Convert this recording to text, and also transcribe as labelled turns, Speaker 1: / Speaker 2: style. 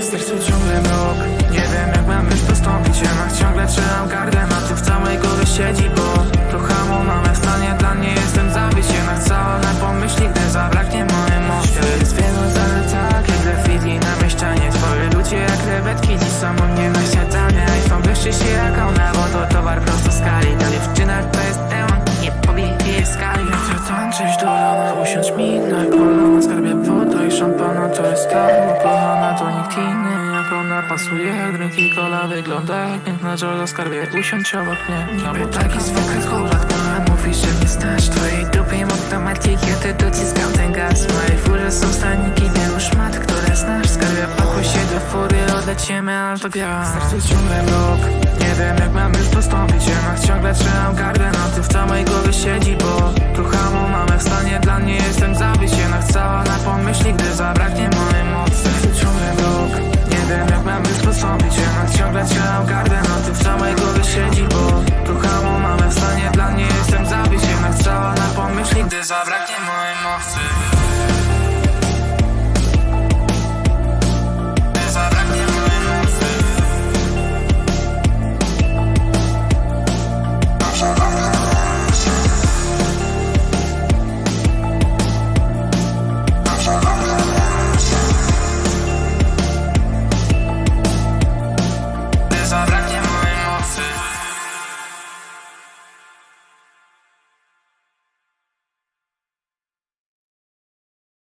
Speaker 1: W sercu ciągle mrok. Nie wiem jak mam już postąpić. Jednak ciągle trzymam gardę Na tym w całej głowie siedzi Bo to hamu mamy w stanie. Dla niej jestem zabić. Jednak cała na pomyśli Gdy zabraknie mojej mocy. To jest wielu zalet tak Jak graffiti na mieszczanie. Twoje ludzie jak krewetki Dziś samą nienaścia czy się jaką na wodę, towar prosto z kali. Ta dziewczyna to jest demon, nie pobij jej skali Chcę tańczyć do rana, usiądź mi na kolana. Skarbie woda i szampana, to jest ta kochana To nikt inny jak ona pasuje. Jak drinki kola Wygląda jak piękna Jola, skarbie usiądź obok mnie. Niby taki zwykły chłopak, mówi, że nie znasz Twojej dupy. I matematyki, a ty dociskasz fury Odlecimy aż do Serce ciągle mrok Nie wiem jak mam już postąpić. Jednak ciągle trzymam gardę na tym W całej głowie siedzi Bo tu hamu mamy w stanie. Dla mnie jestem zabić. Jednak cała na pomyśli Gdy zabraknie mojej mocy. Serce ciągle mrok Nie wiem jak mam już postąpić. Jednak ciągle trzymam gardę na tym W całej głowie siedzi Bo